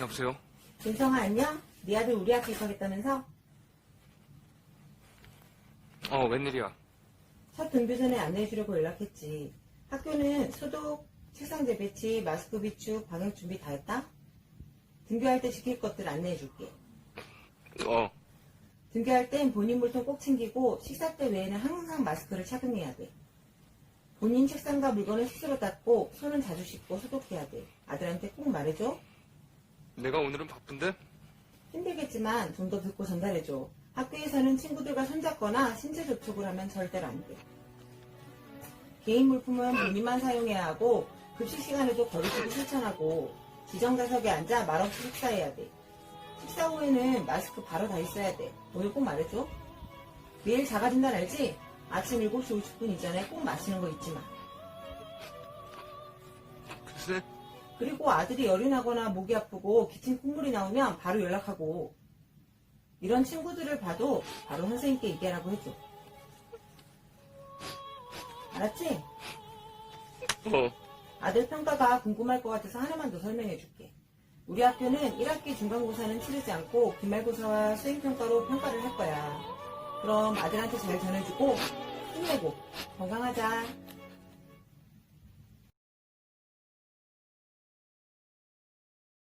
여보세요? 윤성아 안녕? 네 아들 우리 학교 입학했다면서? 어, 웬일이야? 첫 등교 전에 안내해주려고 연락했지. 학교는 소독, 책상제 배치, 마스크 비축, 방역 준비 다 했다? 등교할 때 지킬 것들 안내해줄게. 어, 등교할 땐 본인 물통 꼭 챙기고 식사 때 외에는 항상 마스크를 착용해야 돼. 본인 책상과 물건을 스스로 닦고 손은 자주 씻고 소독해야 돼. 아들한테 꼭 말해줘. 내가 오늘은 바쁜데? 힘들겠지만 좀 더 듣고 전달해줘. 학교에서는 친구들과 손잡거나 신체 접촉을 하면 절대로 안 돼. 개인 물품은 본인만 사용해야 하고 급식 시간에도 거리두기 실천하고 지정 좌석에 앉아 말없이 식사해야 돼. 식사 후에는 마스크 바로 다 있어야 돼. 오늘 꼭 말해줘. 매일 자가진단 알지? 아침 7시 50분 이전에 꼭 마시는 거 잊지 마. 글쎄, 그리고 아들이 열이 나거나 목이 아프고 기침 콧물이 나오면 바로 연락하고 이런 친구들을 봐도 바로 선생님께 얘기하라고 해줘. 알았지? 어, 아들 평가가 궁금할 것 같아서 하나만 더 설명해 줄게. 우리 학교는 1학기 중간고사는 치르지 않고 기말고사와 수행평가로 평가를 할 거야. 그럼 아들한테 잘 전해주고 힘내고 건강하자.